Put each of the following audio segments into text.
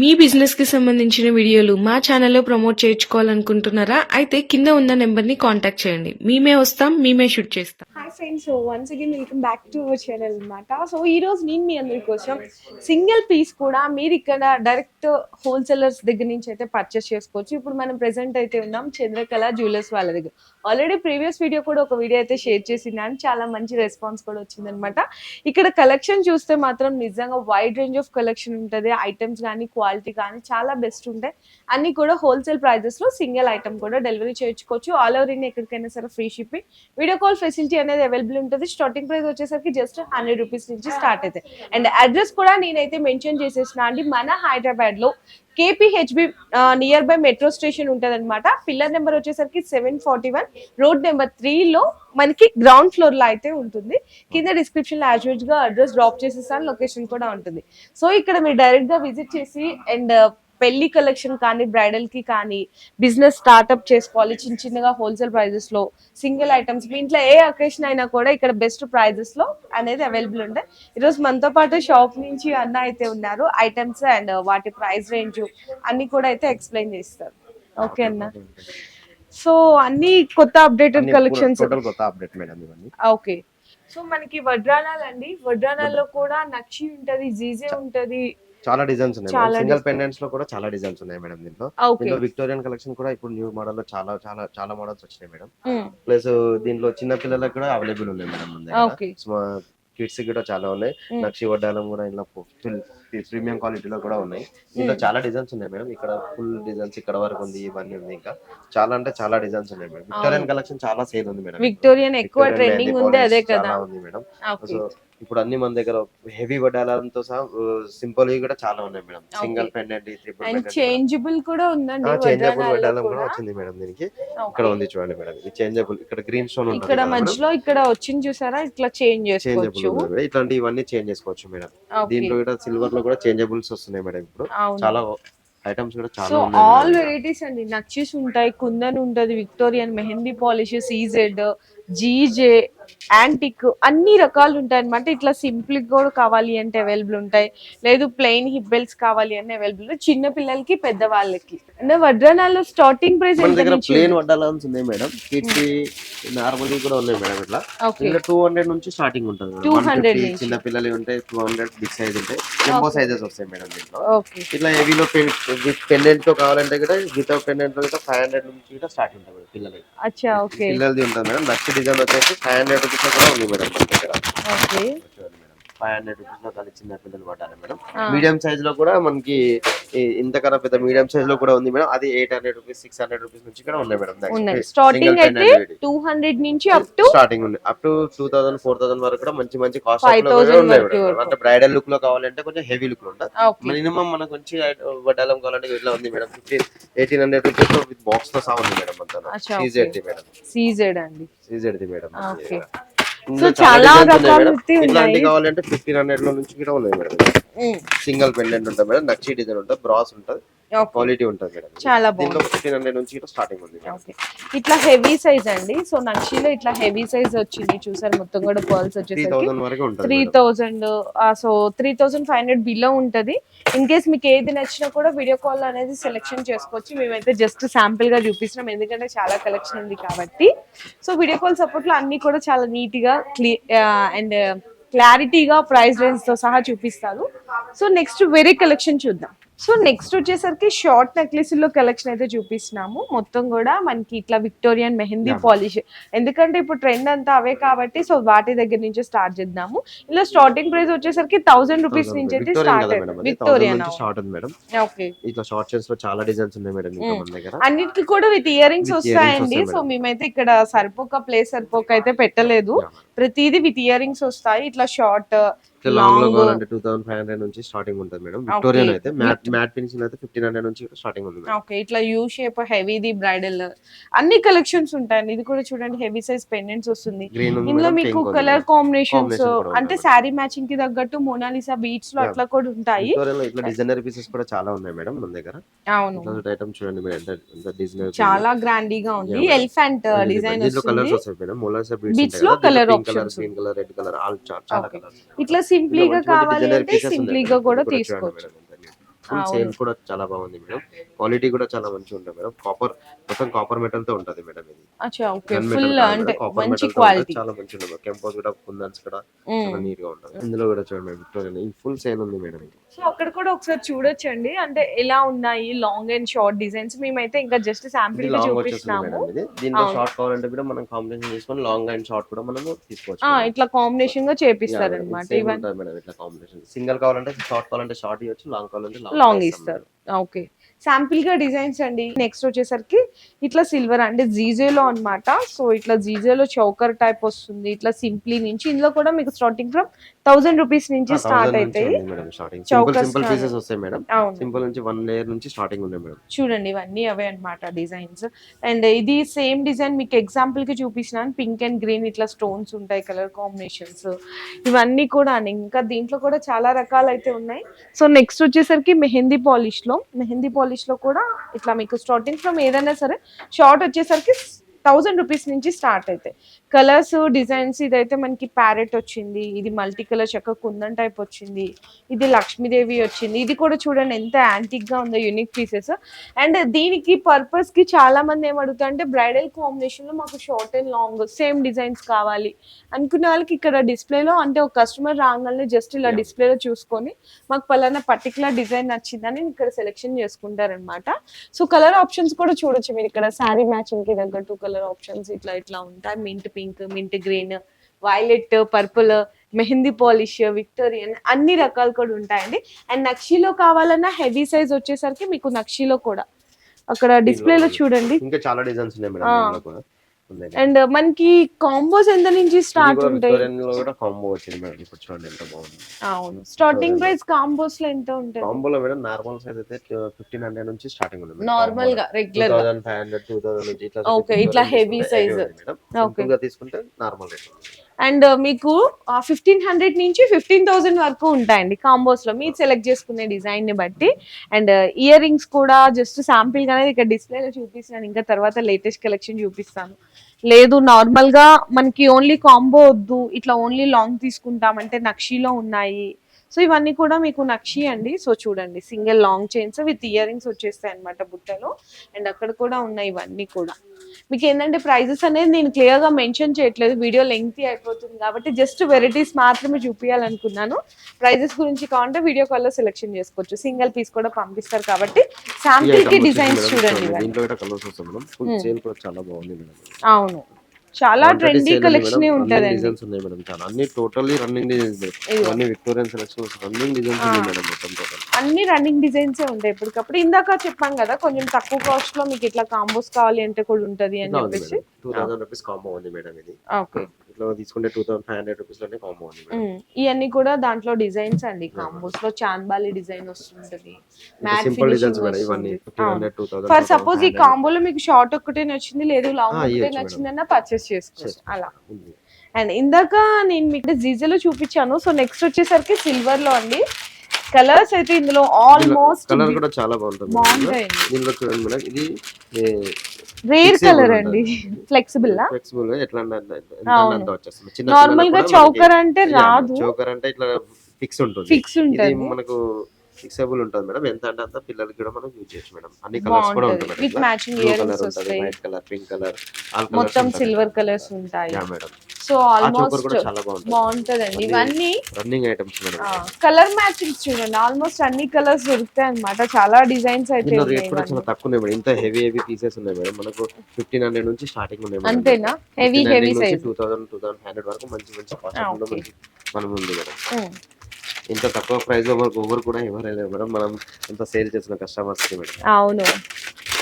మీ బిజినెస్కి సంబంధించిన వీడియోలు మా ఛానల్లో ప్రమోట్ చేయించుకోవాలనుకుంటున్నారా? అయితే కింద ఉన్న నెంబర్ని కాంటాక్ట్ చేయండి. మేమే వస్తాం మేమే షూట్ చేస్తాం. Hi friends so once again welcome back to our channel అనమాట సో ఈ రోజు నేను మీ అందరి కోసం సింగిల్ పీస్ కూడా మీరు ఇక్కడ డైరెక్ట్ హోల్సేలర్స్ దగ్గర నుంచి అయితే పర్చేస్ చేసుకోవచ్చు. ఇప్పుడు మనం ప్రెసెంట్ అయితే ఉన్నాం చంద్రకళ జ్యువెలర్స్ వాళ్ళ దగ్గర. ఆల్రెడీ ప్రీవియస్ వీడియో కూడా ఒక వీడియో అయితే షేర్ చేసిందని చాలా మంచి రెస్పాన్స్ కూడా వచ్చిందనమాట ఇక్కడ కలెక్షన్ చూస్తే మాత్రం నిజంగా వైడ్ రేంజ్ ఆఫ్ కలెక్షన్ ఉంటుంది. ఐటమ్స్ కానీ క్వాలిటీ క్వాలిటీ కానీ చాలా బెస్ట్ ఉంటాయి. అన్ని కూడా హోల్సేల్ ప్రైజెస్లో సింగిల్ ఐటమ్ కూడా డెలివరీ చేయించుకోవచ్చు. ఆల్ ఓవర్ ఇండియా ఎక్కడికైనా సరే free shipping. Video call facility అనేది అవైలబుల్ ఉంటుంది. స్టార్టింగ్ ప్రైస్ వచ్చేసరికి జస్ట్ హండ్రెడ్ రూపీస్ నుంచి స్టార్ట్ అవుతాయి అండ్ అడ్రస్ కూడా నేనైతే మెన్షన్ చేసేసిన అండి. మన హైదరాబాద్లో KPHB near by metro station ఉంటుంది అనమాట పిల్లర్ నెంబర్ వచ్చేసరికి seven forty one road number త్రీలో మనకి గ్రౌండ్ ఫ్లోర్లో అయితే ఉంటుంది. కింద డిస్క్రిప్షన్లో యాజ్గా అడ్రస్ డ్రాప్ చేసేస్తాను లొకేషన్ కూడా ఉంటుంది. సో ఇక్కడ మీరు డైరెక్ట్గా విజిట్ చేసి అండ్ పెళ్ళి కలెక్షన్ కానీ బ్రైడల్కి కానీ బిజినెస్ స్టార్ట్అప్ చేసుకోవాలి చిన్న చిన్నగా హోల్సేల్ ప్రైజెస్లో సింగిల్ ఐటమ్స్ మీ ఇంట్లో ఏ అకేషన్ అయినా కూడా ఇక్కడ బెస్ట్ ప్రైజెస్లో అనేది అవైలబుల్ ఉంటాయి ఈరోజు మనతో పాటు షాప్ నుంచి అన్న అయితే ఉన్నారు. ఐటమ్స్ అండ్ వాటి ప్రైస్ రేంజ్ అన్ని కూడా అయితే ఎక్స్ప్లెయిన్ చేస్తారు. ఓకే అన్న. సో అన్ని కొత్త అప్డేటెడ్ కలెక్షన్స్ కొత్త అప్డేట్ మేడం ఇవన్నీ. ఓకే సో మనకి వడ్రానాలు అండి వడ్రానాల్లో కూడా నక్షి ఉంటది జీజే ఉంటది చాలా డిజైన్స్ ఉన్నాయి సింగిల్. పెండెంట్స్లో కూడా చాలా డిజైన్స్ ఉన్నాయి మేడం దీంట్లో. దీంట్లో విక్టోరియన్ కలెక్షన్ కూడా ఇప్పుడు న్యూ మోడల్లో చాలా చాలా చాలా మోడల్స్ వచ్చినాయి మేడం. ప్లస్ దీంట్లో చిన్న పిల్లలకు కూడా అవైలబుల్ ఉన్నాయి మేడం మన కిడ్స్ కూడా చాలా ఉన్నాయి. నక్షి వడ్డాలం కూడా ఇంట్లో ప్రీమియం క్వాలిటీలో కూడా ఉన్నాయి. దీంట్లో Mm. చాలా డిజైన్స్ ఉన్నాయి మేడం. ఇక్కడ ఫుల్ డిజైన్స్ ఇక్కడ వరకు ఉంది ఇవన్నీ ఉంది ఇంకా. చాలా అంటే చాలా డిజైన్స్ ఉన్నాయి మేడం. విక్టోరియన్ కలెక్షన్ చాలా సేల్ ఉంది మేడం. విక్టోరియన్ ఎక్కువ ట్రెండింగ్ ఉంది అదే కదా. ఉంది మేడం. సో ఇప్పుడు అన్ని మన దగ్గర హెవీ వడ్డాలంతో సహా సింపుల్ కూడా చాలా ఉన్నాయి madam. Single pendant and changeable కూడా. ఉందండి చేంజబుల్ వడ్డాలం కూడా వచ్చింది మేడం దీనికి. ఇక్కడ ఉంది చూడండి మేడం. ఇది చేంజబుల్ ఇక్కడ గ్రీన్ స్టోన్ ఉంటుంది ఇక్కడ మధ్యలో ఇక్కడ వచ్చింది చూసారా? ఇట్లా చేంజ్ చేసుకోవచ్చు. ఇట్లాంటి ఇవన్నీ చేంజ్ చేసుకోవచ్చు మేడం. దీంట్లో కూడా సిల్వర్లో కూడా చేంజబుల్స్ వస్తున్నాయి మేడం ఇప్పుడు. చాలా ఐటమ్స్ కూడా చాలా సో ఆల్. వెరైటీస్ అండి. నక్షిస్ ఉంటాయి కుందన్ ఉంటది Victorian mehndi polish CZ GJ antique అన్ని రకాలు ఉంటాయి అనమాట ఇట్లా సింపుల్ కూడా కావాలి అంటే అవైలబుల్ ఉంటాయి. లేదు ప్లెయిన్ హిబ్బెల్స్ కావాలి అంటే అవైలబుల్ చిన్న పిల్లలకి పెద్ద వాళ్ళకి. అంటే వడ్రానాల్లో స్టార్టింగ్ ప్రైస్ ప్లేన్ వడ్డాలన్స్ ఉన్నాయి మేడం. కిడ్స్ నార్మల్ కూడా ఉన్నాయి మేడం ఇట్లా. ఇంకా టూ హండ్రెడ్ నుంచి స్టార్టింగ్ ఉంటుంది మేడం. 200 150 నుంచి. చిన్న పిల్లలు ఉంటాయి టూ హండ్రెడ్ బిగ్ సైజ్ ఉంటాయి జంబో సైజెస్ వస్తాయి మేడం దీంట్లో. ఇట్లా హెవీలో పెండెంట్తో కావాలంటే కూడా వితౌట్ పెండెంట్లో ఫైవ్ హండ్రెడ్ నుంచి కూడా స్టార్ట్ ఉంటుంది పిల్లలకి పిల్లలది ఉంటుంది మేడం. నెక్స్ట్ డిజైన్ వచ్చేసి ఫైవ్ హండ్రెడ్ రూపీస్లో కూడా ఉంది మేడం మన దగ్గర. ఫైవ్ హండ్రెడ్ రూపీస్లో కలిసి చిన్న పిల్లలు పట్టాలి మేడం. మీడియం సైజ్లో కూడా మనకి ఇంతకన్నా పెద్ద మీడియం సైజ్లో కూడా ఉంది మేడం. అది eight hundred rupees six hundred rupees నుంచి కూడా ఉన్నాయి మేడం స్టార్టింగ్ అయితే టూ హండ్రెడ్ నుంచి అప్ టు స్టార్టింగ్ ఉంది. Up to two thousand four thousand వరకు కూడా మంచి మంచి కాస్ట్ 5,000 ఉన్నాయి వరకు మేడం. వరకు. అంటే బ్రైడల్ లుక్లో కావాలంటే కొంచెం హెవీ లుక్లో ఉంటుంది మినిమం మనకు వచ్చి వడ్డాలం కావాలంటే ఇట్లా ఉంది మేడం. ఫిఫ్టీన్ ఎయిటీన్ హండ్రెడ్ రూపీస్లో విత్ బాక్స్తో సహా ఉంది మేడం అంతా. CZ madam. సీజెడ్ అండి. CZ madam okay. ఇందులో సో చాలా రకాలు మేడం. కావాలంటే ఫిఫ్టీన్ హండ్రెడ్లో నుంచి కూడా ఉన్నాయి మేడం. సింగిల్ పెండెంట్ ఉంటుంది మేడం నక్షి డిజైన్ ఉంటుంది బ్రాస్ ఉంటుంది క్వాలిటీ ఉంటుంది మేడం. చాలా దీంట్లో బాగుంది. ఫిఫ్టీన్ హండ్రెడ్ నుంచి కూడా స్టార్టింగ్ ఉంది ఇట్లా హెవీ సైజ్ అండి. సో నక్షిలో ఇట్లా హెవీ సైజ్ వచ్చింది. చూసారు మొత్తం కూడా పర్ల్స్ వచ్చేసరికి. థౌసండ్ వరకు ఉంటుంది three. Thousand so three thousand five hundred below ఉంటుంది. ఇన్ కేస్ మీకు ఏది నచ్చినా కూడా వీడియో కాల్ అనేది సెలెక్షన్ చేసుకోవచ్చు. మేమైతే జస్ట్ శాంపిల్గా చూపిస్తున్నాం. ఎందుకంటే చాలా కలెక్షన్ ఉంది కాబట్టి. సో వీడియో కాల్ సపోర్ట్లో అన్ని కూడా చాలా నీట్గా క్లీ అండ్ క్లారిటీగా ప్రైస్ రేంజ్తో సహా చూపిస్తారు సో నెక్స్ట్ వేరే కలెక్షన్ చూద్దాం. సో నెక్స్ట్ వచ్చేసరికి షార్ట్ నెక్లెస్లో కలెక్షన్ అయితే చూపిస్తున్నాము. మొత్తం కూడా మనకి ఇట్లా విక్టోరియన్ మెహందీ. పాలిష్. ఎందుకంటే ఇప్పుడు ట్రెండ్ అంతా అవే కాబట్టి సో వాటి దగ్గర నుంచి స్టార్ట్ చేద్దాము. ఇలా స్టార్టింగ్ ప్రైస్ వచ్చేసరికి థౌసండ్ రూపీస్ నుంచి అయితే స్టార్ట్ కదా మేడం అది. 1000 విక్టోరియన్ మేడం ఓకే ఇట్లా షార్ట్ చైన్స్లో చాలా డిజైన్స్ ఉన్నాయి మేడం Mm. మన దగ్గర. అన్నిటికి కూడా విత్ ఇయర్ రింగ్స్ వస్తాయండి. వస్తాయి సో మేడం. మేమైతే ఇక్కడ సరిపోక ప్లేస్ సరిపోక అయితే పెట్టలేదు. ప్రతిదీ విత్ ఇయర్ రింగ్స్ వస్తాయి. ఇట్లా షార్ట్ ఇట్లా లాంగ్లో. కావాలంటే టూ థౌసండ్ ఫైవ్ హండ్రెడ్ నుంచి స్టార్టింగ్ ఉంటుంది మేడం. విక్టోరియన్ అయితే మ్యాట్ మ్యాట్ ఫినిషింగ్ అయితే ఫిఫ్టీన్ హండ్రెడ్ నుంచి స్టార్టింగ్ ఉంది ఓకే ఇట్లా యూ షేప్ హెవీది బ్రైడల్ అన్ని కలెక్షన్స్ ఉంటాయండి. ఇది కూడా చూడండి హెవీ సైజ్ పెండెంట్స్ వస్తుంది. ఇందులో మీకు కలర్. కాంబినేషన్స్ అంటే ఉంటాయి. శారీ మ్యాచింగ్కి తగ్గట్టు మోనాలిసా బీట్స్లో. అట్లా కూడా ఉంటాయి. ఇట్లా డిజైనర్ పీసెస్ కూడా చాలా ఉన్నాయి మేడం మన దగ్గర. అవును. ఐటమ్ చూడండి మేడం చాలా గ్రాండీగా ఉంది. ఎలిఫెంట్ డిజైన్ వస్తుంది. కలర్స్ వస్తాయి మేడం. బీడ్స్ Beads లో options green colour red colour all చాలా. కలర్స్ ఇట్లా సింప్లీగా కావాలి అంటే సింప్లీగా కూడా తీసుకోవచ్చు. ఫుల్. సేల్ కూడా చాలా బాగుంది మేడం. క్వాలిటీ కూడా చాలా మంచిగా ఉంటుంది మేడం. కాపర్ మొత్తం కాపర్ మెటల్తో ఉంటది మేడం ఇది. అచ్చా ఓకే. ఫుల్ అంటే మంచి క్వాలిటీ. చాలా మంచిగా ఉంటుంది. కెంపోస్ కూడా కుందన్స్ కూడా చాలా నీట్గా ఉంటుంది. ఇందులో కూడా చూడండి మేడం విక్టోరియా ఈ ఫుల్ సేల్ ఉంది మేడం ఇది. సో అక్కడ కూడా ఒకసారి చూడొచ్చండి. అంటే ఎలా ఉన్నాయి లాంగ్ అండ్ షార్ట్ డిజైన్స్ మేమైతే ఇంకా జస్ట్ శాంపిల్ ఇది గా చూపిస్తున్నాము. మేడం ఇది. దీంట్లో. షార్ట్ కావాలంటే కూడా మనం కాంబినేషన్ చేసుకొని లాంగ్ అండ్ షార్ట్ కూడా మనం తీసుకోవచ్చు. ఇట్లా కాంబినేషన్గా చేపిస్తారు మేడం. అనమాట ఇట్లా కాంబినేషన్ సింగిల్ కావాలంటే షార్ట్ కావాలంటే షార్ట్ ఇవ్వచ్చు లాంగ్ కావాలంటే లాంగ్ లాంగ్ ఇస్తారు ఓకే. శాంపిల్గా డిజైన్స్ అండి. నెక్స్ట్ వచ్చేసరికి ఇట్లా సిల్వర్ అంటే జీజేలో అన్నమాట. సో ఇట్లా జీజేలో చౌకర్ టైప్ వస్తుంది. ఇట్లా సింప్లీ నుంచి ఇందులో కూడా మీకు స్టార్టింగ్ ఫ్రమ్ థౌసండ్ రూపీస్ నుంచి స్టార్ట్ అవుతాయి సింపుల్ నుంచి వన్ లేయర్ నుంచి స్టార్టింగ్ ఉన్నాయి మేడం. చూడండి ఇవన్నీ అవే అన్నమాట డిజైన్స్. అండ్ ఇది సేమ్ డిజైన్ మీకు ఎగ్జాంపుల్కి చూపించినాను పింక్ అండ్ గ్రీన్ ఇట్లా స్టోన్స్ ఉంటాయి కలర్ కాంబినేషన్స్. ఇవన్నీ కూడా. ఇంకా దీంట్లో కూడా చాలా రకాలు అయితే ఉన్నాయి. సో నెక్స్ట్ వచ్చేసరికి మెహందీ పాలిష్లో మెహందీ పాలిష్లో కూడా ఇట్లా మీకు స్టార్టింగ్ ఫ్రమ్ ఏదైనా సరే షార్ట్ వచ్చేసరికి థౌజండ్ రూపీస్ నుంచి స్టార్ట్ అవుతాయి కలర్స్ డిజైన్స్ ఇదైతే మనకి ప్యారెట్ వచ్చింది ఇది మల్టీ కలర్ చక్క కుందన్ టైప్ వచ్చింది ఇది లక్ష్మీదేవి వచ్చింది. ఇది కూడా చూడండి ఎంత యాంటిక్గా ఉందో యూనిక్ పీసెస్ అండ్ దీనికి పర్పస్కి చాలా మంది ఏం అడుగుతారు అంటే బ్రైడల్ కాంబినేషన్లో మాకు short and long same designs కావాలి. అనుకునే వాళ్ళకి ఇక్కడ డిస్ప్లేలో అంటే ఒక కస్టమర్ రాగానే జస్ట్ ఇలా. డిస్ప్లేలో చూసుకొని మాకు పలానా పర్టికులర్ డిజైన్ నచ్చిందని ఇక్కడ సెలెక్షన్ చేసుకుంటారనమాట సో కలర్ ఆప్షన్స్ కూడా చూడొచ్చు మీరు ఇక్కడ శారీ మ్యాచింగ్కి తగ్గట్టు కలర్ ఆప్షన్స్ ఇట్లా ఇట్లా ఉంటాయి. Mint pink mint green violet purple mehndi polish Victorian అన్ని రకాలు కూడా ఉంటాయండి. అండ్ నక్షీలో కావాలన్నా హెవీ సైజ్ వచ్చేసరికి మీకు నక్షీలో కూడా. అక్కడ డిస్ప్లేలో చూడండి. ఇంకా చాలా డిజైన్స్ ఉన్నాయి అండ్ మనకి కాంబోస్ ఎంత నుంచి స్టార్ట్ ఉంటాయి? కూడా కాంబో వచ్చింది మేడం ఇప్పుడు చూడండి ఎంత బాగుంది. అవును. స్టార్టింగ్. ప్రైస్ కాంబోస్లో ఎంత ఉంటుంది? కాంబోలో మేడం నార్మల్ సైజ్ అయితే ఫిఫ్టీన్ హండ్రెడ్ నుంచి స్టార్టింగ్ ఉంది నార్మల్గా రెగ్యులర్గా. Thousand five hundred two thousand నుంచి ఇట్లా Okay, ఇట్లా. మేడం. Okay. సింపుల్గా తీసుకుంటే నార్మల్ రేట్ అండ్ uh, మీకు ఫిఫ్టీన్ హండ్రెడ్ నుంచి ఫిఫ్టీన్ థౌసండ్ వరకు ఉంటాయండి కాంబోస్లో. మీరు సెలెక్ట్ చేసుకునే డిజైన్ని బట్టి. అండ్ uh, ఇయర్ రింగ్స్ కూడా జస్ట్ శాంపిల్ గానే ఇక్కడ డిస్ప్లేలో చూపిస్తున్నాను. ఇంకా తర్వాత లేటెస్ట్ కలెక్షన్ చూపిస్తాను. లేదు నార్మల్గా మనకి ఓన్లీ కాంబో వద్దు. ఇట్లా ఓన్లీ లాంగ్ తీసుకుంటామంటే నక్షీలో ఉన్నాయి. సో ఇవన్నీ కూడా మీకు నక్షి అండి. సో చూడండి single long chains with ear rings వచ్చేస్తాయి అనమాట బుట్టలో. అండ్ అక్కడ కూడా ఉన్నాయి ఇవన్నీ కూడా. మీకు ఏంటంటే ప్రైజెస్ అనేది నేను క్లియర్గా మెన్షన్ చేయట్లేదు. వీడియో లెంగ్తీ అయిపోతుంది కాబట్టి జస్ట్ వెరైటీస్ మాత్రమే చూపించాలనుకున్నాను ప్రైజెస్ గురించి కావాలంటే వీడియో కాల్లో సెలెక్షన్ చేసుకోవచ్చు. సింగిల్ పీస్ కూడా పంపిస్తారు కాబట్టి శాంపిల్కి డిజైన్స్ చూడండి అవును. చాలా ట్రెండీ కలెక్షన్ ఉంటదండి. డిజైన్స్ ఉన్నాయి మేడం చాలా అన్ని టోటల్లీ రన్నింగ్ డిజైన్స్. అన్ని విక్టోరియన్ సెలెక్షన్ రన్నింగ్ డిజైన్స్. ఉన్నాయి మేడం మొత్తం టోటల్ అన్ని రన్నింగ్ డిజైన్స్ ఉంటాయి ఇప్పటికప్పుడు. ఇందాక చెప్పాం కదా కొంచెం తక్కువ కాస్ట్లో మీకు ఇట్లా కాంబోస్ కావాలి అంటే కూడా ఉంటది అని చెప్పేసి. టూ థౌసండ్ రూపీస్ కాంబో ఉంది మేడం ఇది. ఓకే. ఇట్లా తీసుకుంటే టూ థౌసండ్ ఫైవ్ హండ్రెడ్ రూపీస్లోనే కాంబో ఉంది ఇవన్నీ కూడా దాంట్లో డిజైన్స్ అండి. కాంబోస్లో చాంద్బాలి డిజైన్ వస్తుంటది. Simple designs madam. ఇవన్నీ టూ థౌసండ్ ఫర్ సపోజ్ ఈ కాంబోలో మీకు షార్ట్ ఒక్కటే నచ్చింది లేదు లాంగ్ ఒకటే నచ్చిందన్న పర్చేస్ చేసుకోవచ్చు. చేసుకో. అలా. అండ్ ఇందాక నేను మీకు జీజేలో చూపించాను. సో నెక్స్ట్ వచ్చేసరికి సిల్వర్లో అండి. కలర్స్ అయితే ఇందులో ఆల్మోస్ట్ కలర్ కూడా చాలా బాగుంటుంది దీనిలో చూడండి మేడం. ఇది రేర్ కలర్. అండి. ఫ్లెక్సిబుల్ ఫ్లెక్సిబుల్ ఎట్లా అంటే అంత- వచ్చేస్తుంది? చిన్న నార్మల్గా చౌకర్ అంటే రాదు. చౌకర్ అంటే ఇట్లా ఫిక్స్ ఉంటుంది. ఫిక్స్ ఉంటుంది. మనకు ఫిక్సబుల్ ఉంటుంది మేడం. ఎంత అంటే అంత పిల్లలకి కూడా మనం యూజ్ చేయొచ్చు మేడం. అన్ని కలర్స్ కూడా ఉంటాయి with matching ear colour rings ఉంటుంది వస్తాయి. వైట్ కలర్ పింక్ కలర్ మొత్తం సిల్వర్ కలర్స్ ఉంటాయి. Yeah madam. సో ఆల్మోస్ట్ బాగుంటదండి. ఇవన్నీ running items madam colour matchings చూడండి. ఆల్మోస్ట్ అన్ని కలర్స్ దొరుకుతాయి అన్నమాట. చాలా డిజైన్స్ అయితే రేట్ కూడా ఇవన్నీ. చాలా తక్కువ ఉన్నాయి మేడం. ఇంత హెవీ హెవీ పీసెస్ ఉన్నాయి మేడం. మనకు ఫిఫ్టీన్ హండ్రెడ్ నుంచి స్టార్టింగ్ ఉన్నాయి మేడం. అంతేనా? Heavy heavy size two thousand two thousand hundred వరకు మంచి మంచి కాస్ట్ మనం ఉంది మేడం. ఇంత తక్కువ ప్రైస్లో మనకు ఎవరు కూడా ఎవరైనా మేడం. మనం ఇంత సేల్ చేసిన కస్టమర్స్కి మేడం. అవును.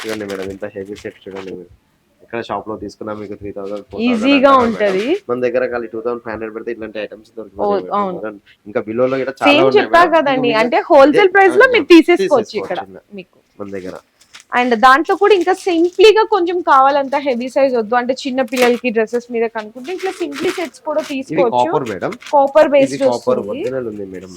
చూడండి మేడం ఇంత హెవీ సెట్ చూడండి మీరు ఎక్కడ షాప్లో తీసుకున్నా మీకు త్రీ థౌసండ్ ఈజీగా ఉంటది. మన దగ్గర ఖాళీ టూ థౌసండ్ ఫైవ్ హండ్రెడ్ పెడితే ఇట్లాంటి ఐటమ్స్. దొరుకుతాయి ఇంకా బిలో లో కూడా చాలా చెప్పా. కదండి. అంటే హోల్సేల్ ప్రైస్లో మీరు తీసేసుకోవచ్చు ఇక్కడ. మీకు. మన దగ్గర. అండ్ దాంట్లో కూడా ఇంకా సింప్లీగా కొంచెం కావాలంటే హెవీ సైజ్ వద్దు. అంటే చిన్న పిల్లలకి డ్రెస్సెస్ మీద కనుక్కుంటే ఇట్లా సింప్లీ సెట్స్ కూడా తీసుకోవచ్చు. కాపర్ బేస్డ్ కాపర్ వస్తుంది. ఒరిజినల్ ఉంది మేడం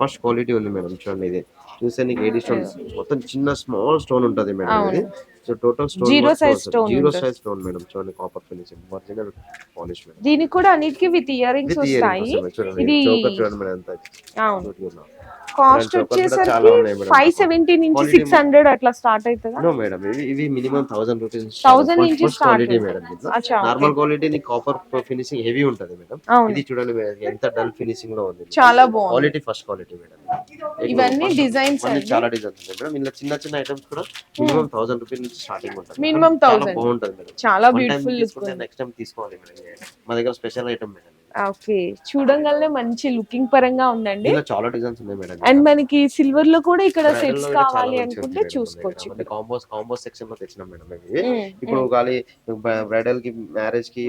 ఫస్ట్ క్వాలిటీ ఉంది మేడం చూడండి ఇది. చూస్తే నీకు ఎయిటీ స్టోన్ మొత్తం చిన్న స్మాల్ స్టోన్ ఉంటది మేడం. ఇది. So total stone Zero size stone zero. Size stone madam. చూడండి copper finishing original polish madam. దీనికి కూడా అన్నిటికీ విత్ ఇయర్ రింగ్స్ వస్తాయి. ఇది చోకర్ చూడండి మేడం ఎంత. కాస్ట్ వచ్చేసరికి. ఫైవ్ సెవెంటీ నుంచి సిక్స్ హండ్రెడ్ అట్లా స్టార్ట్ అవుతుందా? నో మేడం ఇవి ఇవి మినిమం థౌసండ్ రూపీస్ 1000 నుంచి క్వాలిటీ అవుతుంది. Madam. Normal quality copper finishing heavy ఉంటది మేడం. ఇది చూడండి ఎంత డల్ ఫినిషింగ్లో ఉంది. చాలా బాగుంది. Quality first quality madam. ఇవన్నీ డిజైన్స్ చాలా డిజైన్స్ ఉన్నాయి మేడం. ఇందులో చిన్న చిన్న ఐటమ్స్ కూడా మినిమం థౌసండ్ రూపీస్ నుంచి స్టార్టింగ్ ఉంటుంది చాలా 1000. బాగుంటది మేడం. చాలా బ్యూటిఫుల్ లుక్ నెక్స్ట్ టైం తీసుకోవాలి మేడం. మా దగ్గర స్పెషల్ ఐటమ్ మేడం. ఓకే. చూడంగానే మంచి లుకింగ్ పరంగా ఉందండి. చాలా డిజైన్స్ ఉన్నాయి మేడం. అండ్ మనకి సిల్వర్లో కూడా ఇక్కడ సెట్స్ కావాలి అనుకుంటే చూసుకోవచ్చు. కాంబోస్ కాంబోస్ సెక్షన్లో తెచ్చినాం మేడం. ఉమ్, ఇప్పుడు గాలి బ్రైడల్కి మ్యారేజ్కి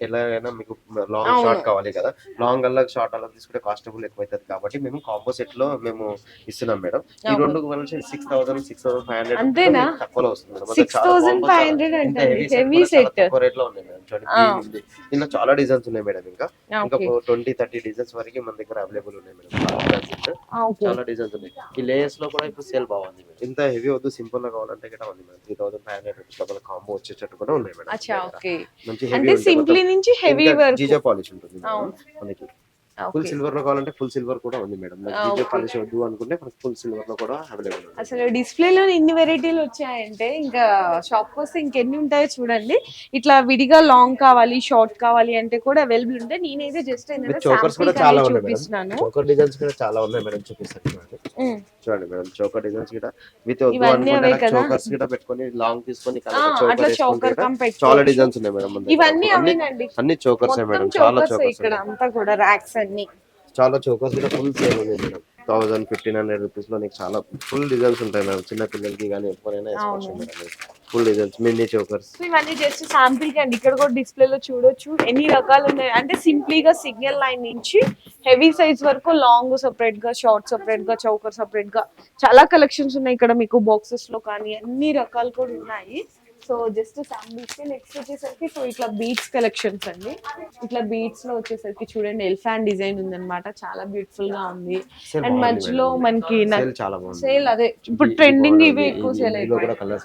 ఎలాగైనా మీకు లాంగ్. షార్ట్ కావాలి కదా లాంగ్ అలా షార్ట్ అలా తీసుకుంటే కాస్టబుల్ ఎక్కువ అవుతుంది కాబట్టి మేము కాంబో సెట్లో మేము ఇస్తున్నాం మేడం ఈ. రెండు కలిసి six thousand six thousand five hundred అంతేనా? తక్కువలో వస్తుంది మేడం 6,500 అంటండి. Heavy heavy set. సెట్ తక్కువ రేట్లో ఉన్నాయి మేడం చూడండి ఆ. green ఉంది దీనిలో చాలా డిజైన్స్ ఉన్నాయి మేడం ఇంకా ఇంకా ట్వంటీ థర్టీ డిజైన్స్ వరకు మన దగ్గర అవైలబుల్ ఉన్నాయి మేడం చాలా డిజైన్స్ ఉన్నాయి ఈ లేయర్స్లో కూడా ఇప్పుడు సేల్ బాగుంది మేడం. ఇంత హెవీ వద్దు సింపుల్గా కావాలంటే కూడా ఉంది madam three thousand five hundred combo వచ్చేటట్టు కూడా ఉన్నాయి మేడం మంచి సింప్లీ నుంచి హెవీ వరకు జీజో పాలిష్ ఉంటుంది. మనకి ఫుల్ ఓకే సిల్వర్లో కావాలంటే ఫుల్ సిల్వర్ కూడా ఉంది మేడం. Okay. పాలిష్ వద్దు అనుకుంటే ఫుల్ సిల్వర్లో కూడా అవైలబుల్ ఉంది. అసలు డిస్ప్లేలో ఇన్ని వెరైటీలు వచ్చాయంటే ఇంకా షాప్ వస్తే ఇంకెన్ని ఉంటాయో చూడండి. ఇట్లా విడిగా లాంగ్ కావాలి షార్ట్ కావాలి అంటే కూడా అవైలబుల్ ఉంటాయి నేనైతే జస్ట్ చోకర్స్ కూడా చాలా ఉన్నాయి మేడం. చోకర్ డిజైన్స్ కూడా చాలా ఉన్నాయి మేడం చూపిస్తాను చూడండి. మేడం చోకర్ డిజైన్స్ కూడా విత్? చోకర్స్ కూడా పెట్టుకొని లాంగ్ తీసుకొని చాలా. డిజైన్స్ ఉన్నాయి మేడం. ఇవన్నీ అన్ని చోకర్స్ మేడం చాలా చౌకర్స్ చోకర్స్ ఇక్కడ అంతా కూడా ర్యాక్స్ చాలా చోకర్స్ కూడా ఫుల్ సేల్ ఉంది మేడం. థౌసండ్ ఫిఫ్టీన్ హండ్రెడ్ రూపీస్లో నీకు చాలా ఫుల్ డిజైన్స్ ఉంటాయి మేడం. చిన్న పిల్లలకి కానీ ఎవరైనా వేసుకోవచ్చు అవును. Madam. Full designs mini chokers. ఇవన్నీ జస్ట్ శాంపిల్కి అండి. ఇక్కడ కూడా డిస్ప్లే లో చూడొచ్చు. ఎన్ని రకాలు ఉన్నాయి? అంటే సింప్లీగా సిగ్నల్ లైన్ నుంచి హెవీ సైజ్ వరకు లాంగ్ సెపరేట్గా షార్ట్ సెపరేట్గా చౌకర్ సెపరేట్గా చాలా కలెక్షన్స్ ఉన్నాయి ఇక్కడ మీకు బాక్సెస్లో కానీ. అన్ని రకాలు కూడా ఉన్నాయి. సో జస్ట్ శాంపిల్స్కి నెక్స్ట్ వచ్చేసరికి సో ఇట్లా బీట్స్ కలెక్షన్స్ అండి. ఇట్లా బీట్స్లో వచ్చేసరికి చూడండి ఎల్ఫాన్ డిజైన్ ఉందన్నమాట. చాలా బ్యూటిఫుల్గా ఉంది. అండ్ మధ్యలో మనకి సేల్ చాలా బాగుంది. సేల్ అదే. ఇప్పుడు ట్రెండింగ్ ఇవే ఎక్కువ సేల్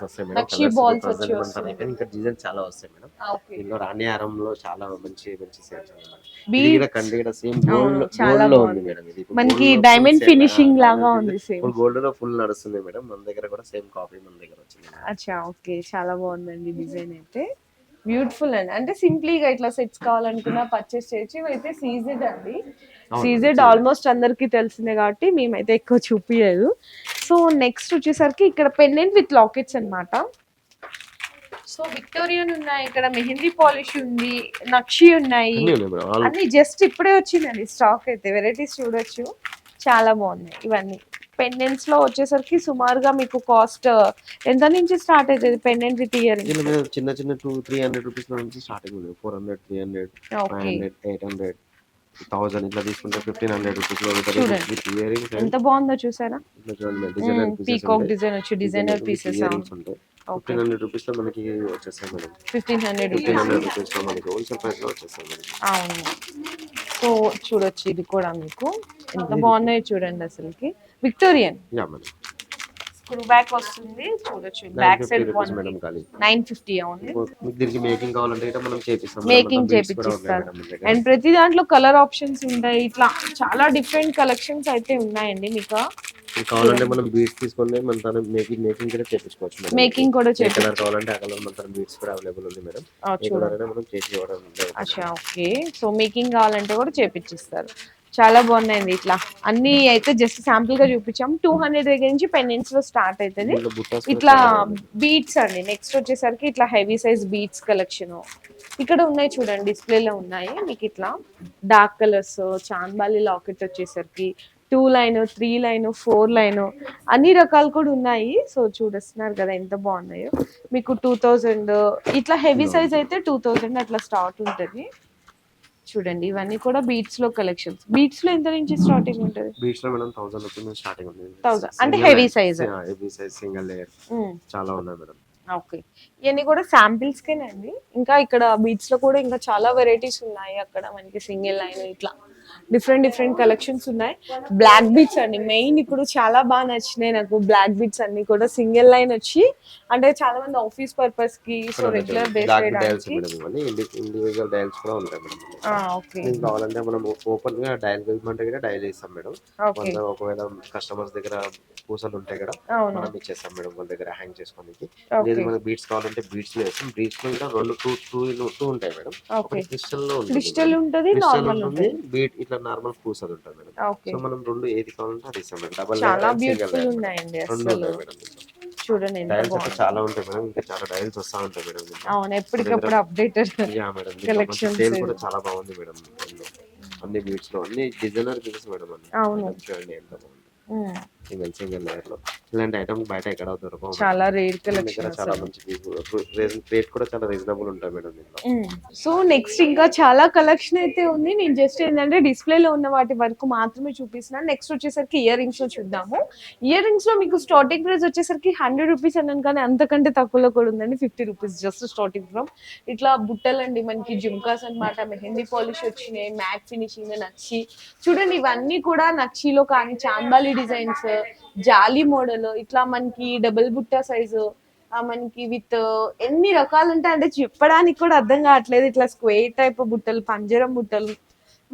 వస్తాయి మేడం. నక్షి present వచ్చి వస్తున్నాయి. ఇంకా డిజైన్ చాలా వస్తాయి మేడం. దీనిలో రాణి హారంలో చాలా మంచి మంచి సేల్స్ మనకి డైమండ్. ఫినిషింగ్ లాగా ఉంది సేమ్ గోల్డ్లో ఫుల్ నడుస్తుంది మేడం. మన దగ్గర కూడా సేమ్ కాపీ మన దగ్గర వచ్చింది. అచ్చా ఓకే. చాలా బాగుందండి డిజైన్ అయితే. బ్యూటిఫుల్ అండి. అంటే సింప్లీగా ఇట్లా సెట్స్ కావాలనుకున్నా పర్చేస్ చేయొచ్చు. ఇవైతే సీజెడ్ అండి. సీజెడ్. ఆల్మోస్ట్ అందరికీ తెలిసిందే కాబట్టి మేమైతే ఎక్కువ చూపించలేదు సో నెక్స్ట్ వచ్చేసరికి ఇక్కడ పెండెంట్ విత్ లాకెట్స్ అన్నమాట. సో విక్టోరియన్ ఉన్నాయి ఇక్కడ మెహందీ పాలిష్ ఉంది నక్షి ఉన్నాయి. అన్నీ జస్ట్ ఇప్పుడే వచ్చిందండి స్టాక్ అయితే. వెరైటీస్ చూడొచ్చు చాలా బాగున్నాయి ఇవన్నీ. పెండెంట్స్లో వచ్చేసరికి సుమారుగా మీకు కాస్ట్ ఎంత నుంచి స్టార్ట్ అవుతుంది పెండెంట్ విత్ ఇయర్ చిన్న చిన్న టూ త్రీ హండ్రెడ్ రూపీస్ నుంచి స్టార్టింగ్ ఉంది four hundred three hundred hundred eight hundred thousand ఇట్లా తీసుకుంటే ఫిఫ్టీన్ హండ్రెడ్ రూపీస్ ఎంత బాగుందో చూసారా? పీకాక్ డిజైన్ వచ్చి డిజైనర్ పీసెస్ ఉంటాయి. ఫిఫ్టీన్ హండ్రెడ్ రూపీస్లో మనకి వచ్చేస్తాయి madam. Fifteen hundred fifteen hundred rupees. లో మనకి హోల్సేల్ ప్రైస్లో వచ్చేస్తాయి మనకి అవును. సో చూడొచ్చు ఇది కూడా మీకు. ఎంత బాగున్నాయో చూడండి అసలుకి. Victorian. Yeah madam. Screw back వస్తుంది. చూడొచ్చు. బ్యాక్ సైడ్ నైన్ ఫిఫ్టీ అవును దీనికి మేకింగ్ కావాలంటే మనం చేపిస్తాం. మేకింగ్ చేపించిస్తారు అండ్ ప్రతి దాంట్లో కలర్ ఆప్షన్స్ ఉంటాయి. ఇట్లా చాలా డిఫరెంట్ కలెక్షన్స్ అయితే ఉన్నాయండి మీకు. కావాలంటే మనం బీట్స్ తీసుకొని మన తన మేకింగ్ మేకింగ్ కూడా చేపించుకోవచ్చు మేకింగ్ కూడా కలర్ కావాలంటే ఆ కలర్ మన తన బీట్స్ కూడా అవైలబుల్ ఉంది మేడం ఏ చూడండి. కలర్ అయినా మనం చేసి ఇవ్వడం ఓకే సో మేకింగ్ కావాలంటే కూడా చేపించిస్తారు చాలా బాగున్నాయండి ఇట్లా. అన్ని అయితే జస్ట్ శాంపుల్గా చూపించాం టూ హండ్రెడ్ దగ్గర నుంచి పెండెంట్స్లో స్టార్ట్ అవుతుంది ఇట్లా. బీట్స్ అండి. నెక్స్ట్ వచ్చేసరికి ఇట్లా హెవీ సైజ్ బీట్స్ కలెక్షన్ ఇక్కడ ఉన్నాయి చూడండి డిస్ప్లేలో ఉన్నాయి. మీకు ఇట్లా డార్క్ కలర్స్ చాంద్బాలి లాకెట్ వచ్చేసరికి two line three line four line అన్ని రకాలు కూడా ఉన్నాయి. సో చూడొస్తున్నారు కదా ఎంత బాగున్నాయో. మీకు టూ థౌజండ్ ఇట్లా హెవీ సైజ్ అయితే టూ థౌజండ్ అట్లా స్టార్ట్ ఉంటుంది. చూడండి ఇవన్నీ కూడా బీట్స్లో కలెక్షన్స్ బీట్స్లో ఎంత నుంచి స్టార్టింగ్ ఉంటుంది? బీచ్లో మేడం థౌసండ్ రూపీస్ నుంచి స్టార్టింగ్ ఉంది. 1000 అంటే heavy size. Heavy size single layer చాలా ఉన్నాయి మేడం. ఓకే ఇవన్నీ కూడా శాంపిల్స్ కేనండి. ఇంకా ఇక్కడ బీట్స్లో కూడా ఇంకా చాలా వెరైటీస్ ఉన్నాయి అక్కడ మనకి సింగిల్ లైన్ ఇట్లా. డిఫరెంట్ డిఫరెంట్ కలెక్షన్స్ ఉన్నాయి. బ్లాక్ బీట్స్ అండి. మెయిన్ ఇప్పుడు చాలా బాగా నచ్చినాయి నాకు బ్లాక్ బీట్స్ అన్ని కూడా. సింగిల్ లైన్ వచ్చి అంటే చాలా మంది ఆఫీస్ పర్పస్కి సో రెగ్యులర్ బేస్ కావాలంటే మనం ఓపెన్గా డయల్ వేయమంటే కూడా డయల్ చేస్తాం మేడం. ఒకవేళ కస్టమర్స్ దగ్గర పూసలు ఉంటాయి కదా మనం ఇచ్చేస్తాం మేడం వాళ్ళ దగ్గర హ్యాంగ్ చేసుకోనికి ఓకే. లేదు మనకి బీట్స్ కావాలంటే బీట్స్లో వేస్తాం బీట్స్లో ఇంకా రెండు టూ టూ టూ ఉంటాయి మేడం. క్రిస్టల్లో ఉంటుంది క్రిస్టల్ ఉంటది క్రిస్టల్ నార్మల్ ఉంటుంది బీట్ ఇట్లా నార్మల్ పూసలు ఉంటుంది మేడం. సో మనం రెండు ఏది కావాలంటే అది ఇస్తాం మేడం. డబల్ చాలా బ్యూటిఫుల్ ఉన్నాయండి అసలు. చూడండి ఎంత డయల్స్ అయితే చాలా ఉంటాయి మేడం. ఇంకా చాలా డయల్స్ వస్తా ఉంటాయి మేడం. అవును ఎప్పటికప్పుడు updated yeah madam Collections sale? కూడా చాలా బాగుంది మేడం. అన్ని బీట్స్లో అన్ని డిజైనర్ పీసెస్ మేడం అన్ని. అవును. చూడండి ఎంత బాగుంది. సింగిల్ సింగిల్ లేయర్లో ఇలాంటి ఐటమ్ బయట ఎక్కడ దొరకవు చాలా దగ్గర కలెక్షన్ చాలా మంచి రేట్ కూడా చాలా రీజనబుల్ ఉంటాయి మేడం దీంట్లో. సో నెక్స్ట్ ఇంకా చాలా కలెక్షన్ అయితే ఉంది. నేను జస్ట్ ఏంటంటే డిస్ప్లే లో ఉన్న వాటి వరకు మాత్రమే చూపిస్తున్నాను. నెక్స్ట్ వచ్చేసరికి ఇయర్ రింగ్స్లో చూద్దాము. ఇయర్ రింగ్స్లో మీకు స్టార్టింగ్ ప్రైస్ వచ్చేసరికి హండ్రెడ్ రూపీస్ అన్నాను కానీ అంతకంటే తక్కువలో కూడా ఉందండి. Fifty rupees just starting from ఇట్లా బుట్టలండి మనకి జుమ్కాస్ అన్నమాట మెహందీ పాలిష్ వచ్చినాయి మ్యాట్ ఫినిషింగ్ నక్షి చూడండి ఇవన్నీ కూడా నక్షిలో కానీ చాంబాలి డిజైన్స్ జాలీ మోడల్ ఇట్లా మనకి డబుల్ బుట్ట సైజు మనకి విత్ ఎన్ని రకాలు ఉంటాయి అంటే చెప్పడానికి కూడా అర్థం కావట్లేదు. ఇట్లా స్క్వేర్ టైప్ బుట్టలు పంజరం బుట్టలు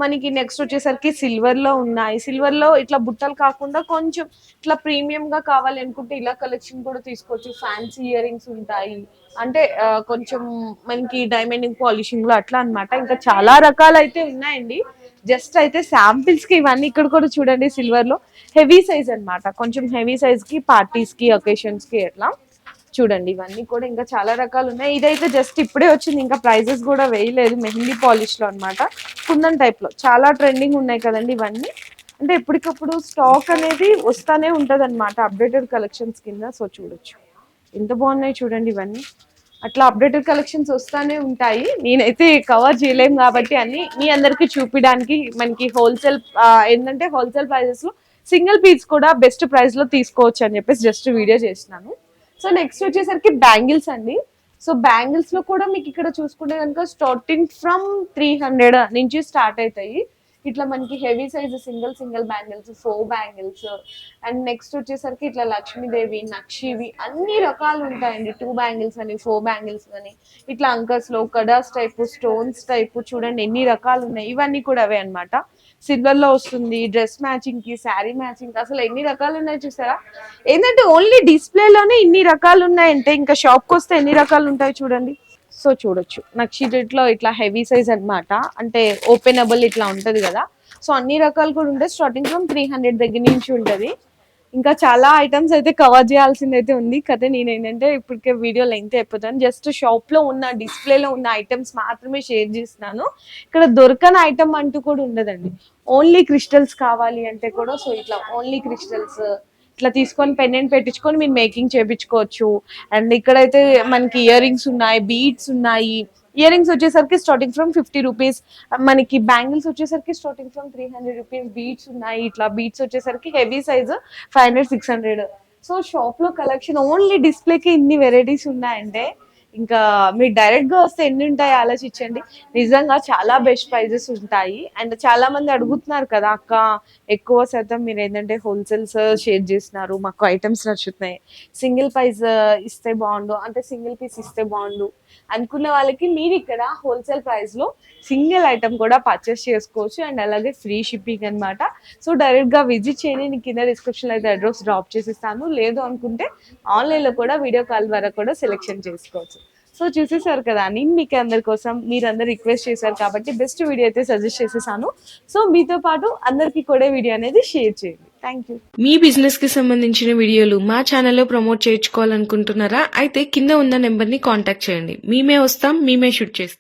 మనకి నెక్స్ట్ వచ్చేసరికి సిల్వర్లో ఉన్నాయి. సిల్వర్లో ఇట్లా బుట్టలు కాకుండా కొంచెం ఇట్లా ప్రీమియం గా కావాలి అనుకుంటే ఇలా కలెక్షన్ కూడా తీసుకోవచ్చు. ఫ్యాన్సీ ఇయర్ రింగ్స్ ఉంటాయి. అంటే కొంచెం మనకి డైమండింగ్ పాలిషింగ్లో అట్లా అనమాట ఇంకా చాలా రకాలు అయితే ఉన్నాయండి. జస్ట్ అయితే శాంపిల్స్కి ఇవన్నీ ఇక్కడ కూడా చూడండి సిల్వర్లో హెవీ సైజ్ అనమాట కొంచెం హెవీ సైజ్కి పార్టీస్కి ఒకేషన్స్కి అట్లా. చూడండి ఇవన్నీ కూడా ఇంకా చాలా రకాలు ఉన్నాయి. ఇదైతే జస్ట్ ఇప్పుడే వచ్చింది ఇంకా ప్రైజెస్ కూడా వేయలేదు మెహందీ పాలిష్లో అన్నమాట. కుందన్ టైప్లో. చాలా ట్రెండింగ్ ఉన్నాయి కదండి ఇవన్నీ. అంటే ఎప్పటికప్పుడు స్టాక్ అనేది వస్తానే ఉంటది అనమాట అప్డేటెడ్ కలెక్షన్స్ కింద. సో చూడొచ్చు. ఎంత బాగున్నాయి చూడండి ఇవన్నీ. అట్లా అప్డేటెడ్ కలెక్షన్స్ వస్తానే ఉంటాయి. నేనైతే కవర్ చేయలేం కాబట్టి అన్ని మీ అందరికి చూపించడానికి మనకి హోల్సేల్ ఏంటంటే హోల్సేల్ ప్రైజెస్లో సింగిల్ పీస్ కూడా బెస్ట్ ప్రైస్లో తీసుకోవచ్చు అని చెప్పేసి జస్ట్ వీడియో చేసినాను సో నెక్స్ట్ వచ్చేసరికి బ్యాంగిల్స్ అండి. సో బ్యాంగిల్స్లో కూడా మీకు ఇక్కడ చూసుకుంటే కనుక స్టార్టింగ్ ఫ్రమ్ త్రీ హండ్రెడ్ నుంచి స్టార్ట్ అవుతాయి. ఇట్లా మనకి heavy size single single bangles four bangles. And next వచ్చేసరికి ఇట్లా లక్ష్మీదేవి నక్షివి అన్ని రకాలు ఉంటాయండి. టూ బ్యాంగిల్స్ అని ఫోర్ బ్యాంగిల్స్ అని. ఇట్లా అంకర్స్లో కడాస్ టైప్ స్టోన్స్ టైప్ చూడండి ఎన్ని రకాలు ఉన్నాయి. ఇవన్నీ కూడా అవే అనమాట సిల్వర్లో వస్తుంది డ్రెస్ మ్యాచింగ్కి శారీ మ్యాచింగ్కి అసలు ఎన్ని రకాలు ఉన్నాయి చూసారా? ఏంటంటే ఓన్లీ డిస్ప్లేలోనే ఇన్ని రకాలు ఉన్నాయంటే ఇంకా షాప్కి వస్తే ఎన్ని రకాలు ఉంటాయి చూడండి. సో చూడొచ్చు. నక్షిట్లో ఇట్లా హెవీ సైజ్ అన్నమాట. అంటే ఓపెనబుల్ ఇట్లా ఉంటది కదా. సో అన్ని రకాలు కూడా ఉంటాయి. స్టార్టింగ్ ఫ్రమ్ త్రీ హండ్రెడ్ దగ్గర నుంచి ఉంటది. ఇంకా చాలా ఐటమ్స్ అయితే కవర్ చేయాల్సింది అయితే ఉంది. కదా నేను ఏంటంటే ఇప్పటికే వీడియో లెంత్ అయిపోతాను. జస్ట్ షాప్లో ఉన్న డిస్ప్లేలో ఉన్న ఐటమ్స్ మాత్రమే షేర్ చేస్తున్నాను. ఇక్కడ దొరకని ఐటమ్ అంటూ కూడా ఉండదండి. ఓన్లీ క్రిస్టల్స్ కావాలి అంటే కూడా సో ఇట్లా ఓన్లీ క్రిస్టల్స్ ఇట్లా తీసుకొని పెండెంట్ పెట్టించుకొని మీరు మేకింగ్ చేపించుకోవచ్చు. అండ్ ఇక్కడైతే మనకి ఇయర్ రింగ్స్ ఉన్నాయి బీడ్స్ ఉన్నాయి. ఇయర్ రింగ్స్ వచ్చేసరికి స్టార్టింగ్ ఫ్రమ్ ఫిఫ్టీ రూపీస్ మనకి బ్యాంగిల్స్ వచ్చేసరికి starting from three hundred rupees beads ఉన్నాయి. ఇట్లా బీడ్స్ వచ్చేసరికి heavy size five hundred six hundred so షాప్లో కలెక్షన్ ఓన్లీ డిస్ప్లేకి ఇన్ని వెరైటీస్ ఉన్నాయంటే ఇంకా మీరు డైరెక్ట్గా వస్తే ఎన్ని ఉంటాయి ఆలోచించండి. నిజంగా చాలా బెస్ట్ ప్రైజెస్ ఉంటాయి. అండ్ చాలా మంది అడుగుతున్నారు కదా అక్క ఎక్కువ శాతం మీరు ఏంటంటే హోల్సేల్స్ షేర్ చేస్తున్నారు మాకు ఐటమ్స్ నచ్చుతున్నాయి. సింగిల్ ప్రైస్ uh, ఇస్తే బాగుండు అంటే సింగిల్ పీస్ ఇస్తే బాగుండు. అనుకున్న వాళ్ళకి మీరు ఇక్కడ హోల్సేల్ ప్రైస్లో సింగిల్ ఐటమ్ కూడా పర్చేస్ చేసుకోవచ్చు. అండ్ అలాగే ఫ్రీ షిప్పింగ్ అన్నమాట. సో డైరెక్ట్గా విజిట్ చేయండి. నేను కింద డిస్క్రిప్షన్ అయితే అడ్రస్ డ్రాప్ చేసిస్తాను. లేదు అనుకుంటే ఆన్లైన్లో కూడా వీడియో కాల్ ద్వారా కూడా సెలెక్షన్ చేసుకోవచ్చు. సో చూసేసారు కదా నేను మీకు అందరి కోసం మీరందరూ రిక్వెస్ట్ చేశారు కాబట్టి బెస్ట్ వీడియో అయితే సజెస్ట్ చేసేసాను. సో మీతో పాటు అందరికీ కూడా వీడియో అనేది షేర్ చేయండి. థ్యాంక్ యూ మీ బిజినెస్కి సంబంధించిన వీడియోలు మా ఛానల్లో ప్రమోట్ చేయించుకోవాలనుకుంటున్నారా? అయితే కింద ఉన్న నెంబర్ని కాంటాక్ట్ చేయండి. మేమే వస్తాం మేమే షూట్ చేస్తాం.